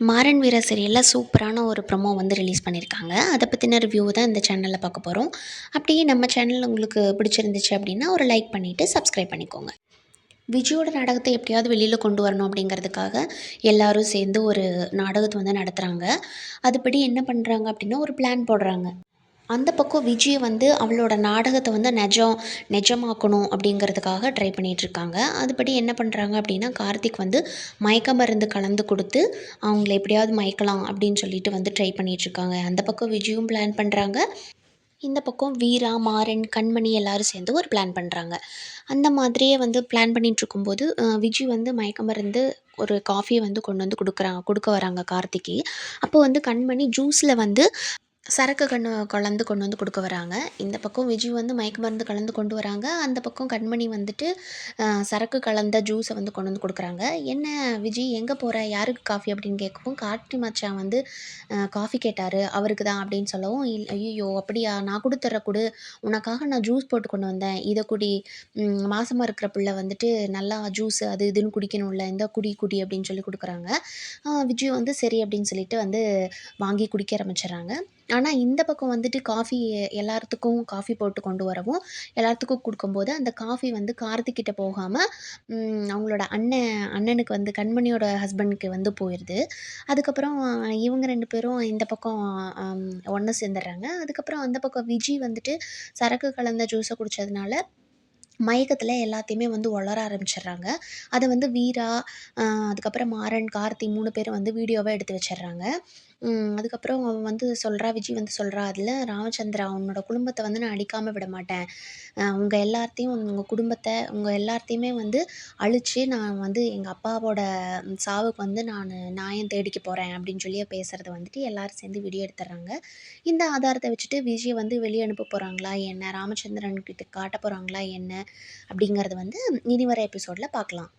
மாறன் வீரா சீரியலில் சூப்பரான ஒரு ப்ரொமோ வந்து ரிலீஸ் பண்ணியிருக்காங்க அதை பற்றின ரிவ்யூ தான் இந்த சேனலில் பார்க்க போகிறோம் அப்படியே நம்ம சேனல் உங்களுக்கு பிடிச்சிருந்துச்சு அப்படின்னா ஒரு லைக் பண்ணிவிட்டு சப்ஸ்கிரைப் பண்ணிக்கோங்க. விஜயோட நாடகத்தை எப்படியாவது வெளியில் கொண்டு வரணும் அப்படிங்கிறதுக்காக எல்லாரும் சேர்ந்து ஒரு நாடகத்தை வந்து நடத்துகிறாங்க அதுபடி என்ன பண்ணுறாங்க அப்படின்னா ஒரு பிளான் போடுறாங்க. அந்த பக்கம் விஜய் வந்து அவளோட நாடகத்தை வந்து நிஜம் நிஜமாக்கணும் அப்படிங்கிறதுக்காக ட்ரை பண்ணிகிட்ருக்காங்க அதுபடி என்ன பண்ணுறாங்க அப்படின்னா கார்த்திக் வந்து மயக்க மருந்து கலந்து கொடுத்து அவங்கள எப்படியாவது மயக்கலாம் அப்படின்னு சொல்லிட்டு வந்து ட்ரை பண்ணிகிட்ருக்காங்க அந்த பக்கம் விஜயும் பிளான் பண்ணுறாங்க இந்த பக்கம் வீரா மாறன் கண்மணி எல்லாரும் சேர்ந்து ஒரு பிளான் பண்ணுறாங்க அந்த மாதிரியே வந்து பிளான் பண்ணிகிட்ருக்கும்போது விஜய் வந்து மயக்க மருந்து ஒரு காஃபியை வந்து கொண்டு வந்து கொடுக்குறாங்க கொடுக்க வராங்க கார்த்திக்கு. அப்போ வந்து கண்மணி ஜூஸில் வந்து சரக்கு கண்ணு கலந்து கொண்டு வந்து கொடுக்க வராங்க. இந்த பக்கம் விஜய் வந்து மயக்க மருந்து கலந்து கொண்டு வராங்க. அந்த பக்கம் கண்மணி வந்துட்டு சரக்கு கலந்த ஜூஸை வந்து கொண்டு வந்து கொடுக்குறாங்க. என்ன விஜய் எங்கே போகிற யாருக்கு காஃபி அப்படின்னு கேட்கவும் கார்த்தி மச்சான் வந்து காஃபி கேட்டார். அவருக்கு தான் அப்படின்னு சொல்லவும் இல் ஐயோ அப்படியா? நான் கொடுத்துட்ற கொடு. உனக்காக நான் ஜூஸ் போட்டு கொண்டு வந்தேன். இதை குடி. மாசமாக இருக்கிற பிள்ளை வந்துட்டு நல்லா ஜூஸ் அது இதுன்னு குடிக்கணும்ல. இந்த குடி குடி அப்படின்னு சொல்லி கொடுக்குறாங்க. விஜய் வந்து சரி அப்படின்னு சொல்லிட்டு வந்து வாங்கி குடிக்க ஆரம்பிச்சிடுறாங்க. ஆனால் இந்த பக்கம் வந்துட்டு காஃபி எல்லாத்துக்கும் காஃபி போட்டு கொண்டு வரவும் எல்லாத்துக்கும் கொடுக்கும்போது அந்த காஃபி வந்து கார்த்திக்கிட்ட போகாமல் அவங்களோட அண்ணன் அண்ணனுக்கு வந்து கண்மணியோட ஹஸ்பண்டுக்கு வந்து போயிடுது அதுக்கப்புறம் இவங்க ரெண்டு பேரும் இந்த பக்கம் ஒன்று சேர்ந்துடுறாங்க அதுக்கப்புறம் அந்த பக்கம் விஜய் வந்துட்டு சரக்கு கலந்த ஜூஸை குடித்ததுனால மயக்கத்தில் எல்லாத்தையுமே வந்து உளர ஆரம்பிச்சிடுறாங்க அதை வந்து வீரா அதுக்கப்புறம் மாறன் கார்த்தி மூணு பேரும் வந்து வீடியோவாக எடுத்து வச்சிடுறாங்க அதுக்கப்புறம் அவன் வந்து சொல்கிறா விஜய் வந்து சொல்கிறா அதில் ராமச்சந்திரா உன்னோட குடும்பத்தை வந்து நான் அழிக்காமல் விட மாட்டேன். உங்கள் எல்லாத்தையும் உங்கள் குடும்பத்தை உங்கள் எல்லாத்தையுமே வந்து அழித்து நான் வந்து எங்கள் அப்பாவோட சாவுக்கு வந்து நான் நியாயம் தேடிக்க போகிறேன் அப்படின்னு சொல்லி பேசுகிறத வந்துட்டு எல்லாரும் சேர்ந்து வீடியோ எடுத்துடுறாங்க. இந்த ஆதாரத்தை வச்சுட்டு விஜய் வந்து வெளியே அனுப்ப போகிறாங்களா என்ன? ராமச்சந்திரன் கிட்ட காட்ட போகிறாங்களா என்ன? அப்படிங்கிறது வந்து இனி வர எபிசோடில் பார்க்கலாம்.